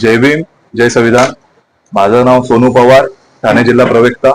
जय भीम जय संविधान. माझं नाव सोनू पवार ठाणे जिल्हा प्रवक्ता.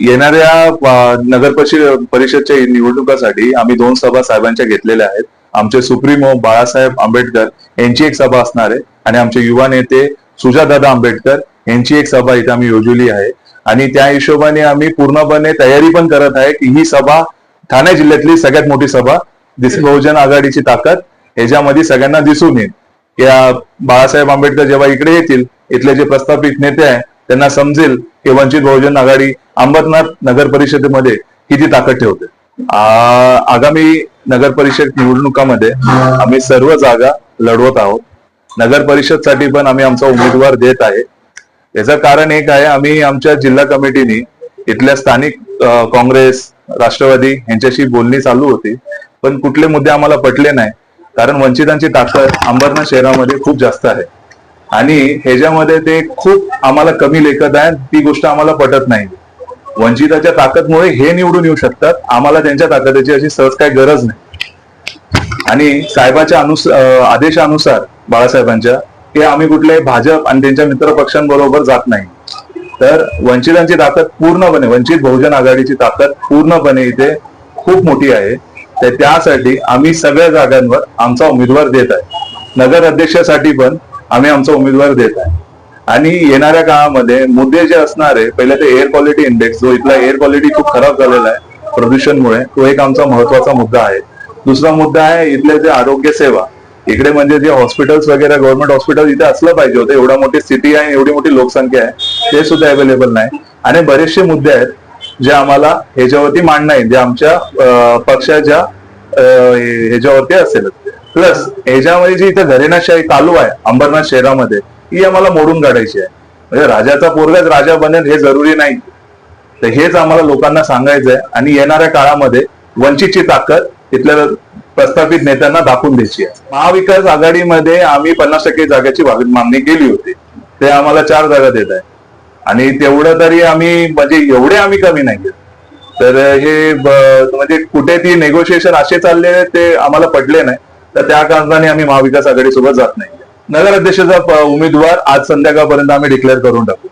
येणाऱ्या नगर परिषद परिषदच्या निवडणुकासाठी आम्ही दोन सभा साहेबांच्या घेतलेल्या आहेत. आमचे सुप्रीमो बाळासाहेब आंबेडकर यांची एक सभा असणार आहे. आणि आमचे युवा नेते सुजातदादा आंबेडकर यांची एक सभा इथे आम्ही योजली आहे. आणि त्या हिशोबाने आम्ही पूर्णपणे तयारी पण करत आहे की ही सभा ठाणे जिल्ह्यातली सगळ्यात मोठी सभा दिस बहुजन आघाडीची ताकद ह्याच्यामध्ये सगळ्यांना दिसून येईल. या बाळासाहेब आंबेडकर जेव्हा इकडे येतील इथले जे प्रस्थापित नेते आहे त्यांना समजेल की वंचित बहुजन आघाडी अंबरनाथ नगर परिषदेमध्ये किती ताकद ठेवते. आगामी नगर परिषद निवडणुकामध्ये आम्ही सर्व जागा लढवत आहोत. नगर परिषदसाठी पण आम्ही आमचा उमेदवार देत आहे. याचं कारण एक आहे आम्ही आमच्या जिल्हा कमिटीने इथल्या स्थानिक काँग्रेस राष्ट्रवादी यांच्याशी बोलणी चालू होती. पण कुठले मुद्दे आम्हाला पटले नाही. कारण वंचितांची ताकद अंबरनाथ शहरामध्ये खूप जास्त आहे. आणि ह्याच्यामध्ये ते खूप आम्हाला कमी लेखत आहे ती गोष्ट आम्हाला पटत नाही. वंचिताच्या ताकदमुळे हे निवडून येऊ शकतात आम्हाला त्यांच्या ताकदीची अशी सहज काही गरज नाही. आणि साहेबाच्या अनुस आदेशानुसार बाळासाहेबांच्या हे आम्ही कुठले भाजप आणि त्यांच्या मित्र पक्षांबरोबर जात नाही. तर वंचितांची ताकद पूर्णपणे वंचित बहुजन आघाडीची ताकद पूर्णपणे इथे खूप मोठी आहे. तर त्यासाठी आम्ही सगळ्या जागांवर आमचा उमेदवार देत आहे. नगर अध्यक्षासाठी पण आम्ही आमचा उमेदवार देत आहे. आणि येणाऱ्या काळामध्ये मुद्दे जे असणार आहे पहिले ते एअर क्वालिटी इंडेक्स जो इथला एअर क्वालिटी खूप खराब झालेला आहे प्रदूषणमुळे तो एक आमचा महत्त्वाचा मुद्दा आहे. दुसरा मुद्दा आहे इथले जे आरोग्य सेवा इकडे म्हणजे जे हॉस्पिटल्स वगैरे गव्हर्नमेंट हॉस्पिटल इथे असलं पाहिजे होतं एवढा मोठी सिटी आहे एवढी मोठी लोकसंख्या आहे ते सुद्धा अवेलेबल नाही. आणि बरेचसे मुद्दे आहेत जे आम्हाला ह्याच्यावरती मांडणं आहे जे आमच्या पक्षाच्या ह्याच्यावरती असेल. प्लस ह्याच्यामध्ये जी इथं घरेनाशाही चालू आहे अंबरनाथ शहरामध्ये ती आम्हाला मोडून काढायची आहे. म्हणजे राजाचा पोरगाच राजा बनेल हे जरुरी नाही. तर हेच आम्हाला लोकांना सांगायचं आहे आणि येणाऱ्या काळामध्ये वंचितची ताकद इथल्या प्रस्थापित नेत्यांना दाखवून द्यायची आहे. महाविकास आघाडीमध्ये आम्ही पन्नास टक्के जागेची मागणी केली होती. ते आम्हाला चार जागा देत आहे आणि तेवढं तरी आम्ही म्हणजे एवढे आम्ही कमी नाही तर हे म्हणजे कुठे ती नेगोशिएशन असे चालले ते आम्हाला पडले नाही. तर त्या कारणाने आम्ही महाविकास आघाडी सोबत जात नाही. नगर अध्यक्षाचा उमेदवार आज संध्याकाळपर्यंत आम्ही डिक्लेअर करून टाकू.